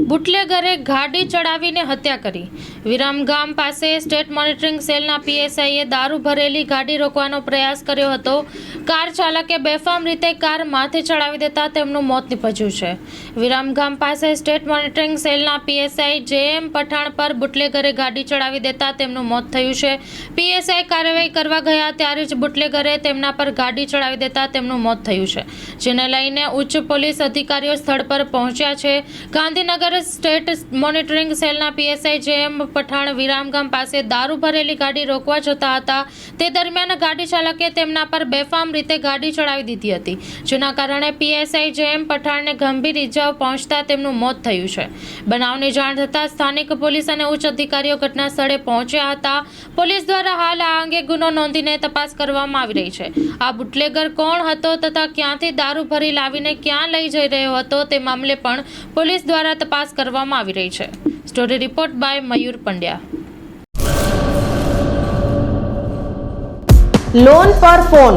બુટલેગરે ગાડી ચડાવીને હત્યા કરી. વિરામગામ પાસે સ્ટેટ મોનિટરિંગ સેલના પીએસઆઈએ દારૂ ભરેલી ગાડી રોકવાનો પ્રયાસ કર્યો હતો. કાર ચાલકે બેફામ રીતે કાર માથે ચડાવી દેતા તેમનું મોત નીપજ્યું છે. વિરામગામ પાસે સ્ટેટ મોનિટરિંગ સેલના પીએસઆઈ જેએમ પઠાણ પર બુટલેગરે ગાડી ચડાવી દેતા તેમનું મોત થયું છે. પીએસઆઈ કાર્યવાહી કરવા ગયા ત્યારે જ બુટલેગરે તેમના પર ગાડી ચડાવી દેતા તેમનું મોત થયું છે, જેને લઈને ઉચ્ચ પોલીસ અધિકારીઓ સ્થળ પર પહોંચ્યા છે. ગાંધીનગર સ્ટેટ મોનિટરિંગ સેલના પીએસઆઈ જેએમ પઠાણ વિરામગામ પાસે દારૂ ભરેલી ગાડી રોકવા જતા હતા. તે દરમિયાન ગાડી ચાલકે તેમના પર બેફામ રીતે ગાડી ચડાવી દીધી હતી. જેના કારણે પીએસઆઈ જેએમ પઠાણને ગંભીર ઇજાઓ પહોંચતા તેમનું મોત થયું છે. બનાવની જાણ થતાં સ્થાનિક પોલીસ અને ઉચ્ચ અધિકારીઓ ઘટના પહોંચ્યા હતા. પોલીસ દ્વારા હાલ આ અંગે ગુનો નોંધીને તપાસ કરવામાં આવી રહી છે. આ બુટલેગર કોણ હતો તથા ક્યાંથી દારૂ ભરી લાવીને ક્યાં લઈ જઈ રહ્યો હતો તે મામલે પણ પોલીસ દ્વારા તપાસ કરવામાં આવી રહી છે. Story report by Mayur Pandya. Loan પર ફોન